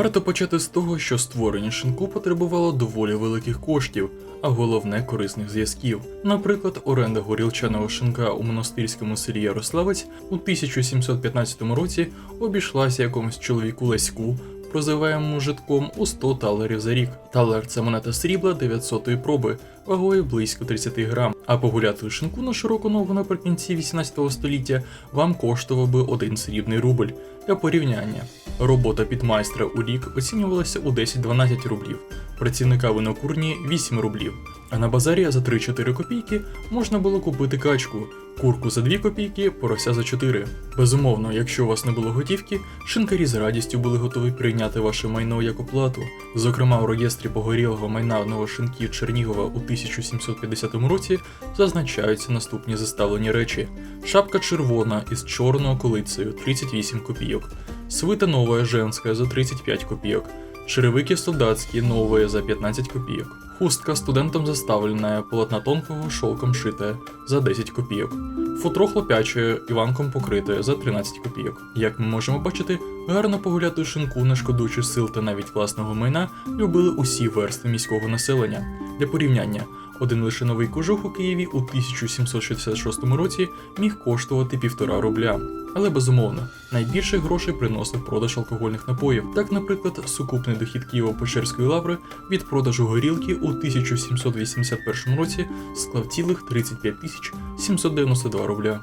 Варто почати з того, що створення шинку потребувало доволі великих коштів, а головне корисних зв'язків. Наприклад, оренда горілчаного шинка у монастирському селі Ярославець у 1715 році обійшлася якомусь чоловіку Леську, прозиваємому житком у 100 талерів за рік. Талер це монета срібла 900-ї проби, вагою близько 30 грам. А погуляти шинку на широку ногу наприкінці 18 століття вам коштував би один срібний рубль. Для порівняння, робота підмайстра у рік оцінювалася у 10-12 рублів, працівника винокурні 8 рублів. А на базарі за 3-4 копійки можна було купити качку, курку за 2 копійки, порося за 4. Безумовно, якщо у вас не було готівки, шинкарі з радістю були готові прийняти ваше майно як оплату. Зокрема, у реєстрі погорілого майна одного шинків Чернігова у 1750 році зазначаються наступні заставлені речі: шапка червона із чорною колицею 38 копійок, свита нова женська за 35 копійок. Черевики солдатські новые за 15 копійок. Хустка студентам заставлена, полотна тонкого шовком шитая за 10 копійок. Футро хлопяче іванком покрите за 13 копійок. Як ми можемо бачити, гарно погуляти шинку, не шкодуючи сил та навіть власного майна, любили усі верстви міського населення. Для порівняння, один лише новий кожух у Києві у 1766 році міг коштувати півтора рубля. Але безумовно, найбільше грошей приносив продаж алкогольних напоїв. Так, наприклад, сукупний дохід Києво-Печерської лаври від продажу горілки у 1781 році склав цілих 35 тисяч 792 рубля.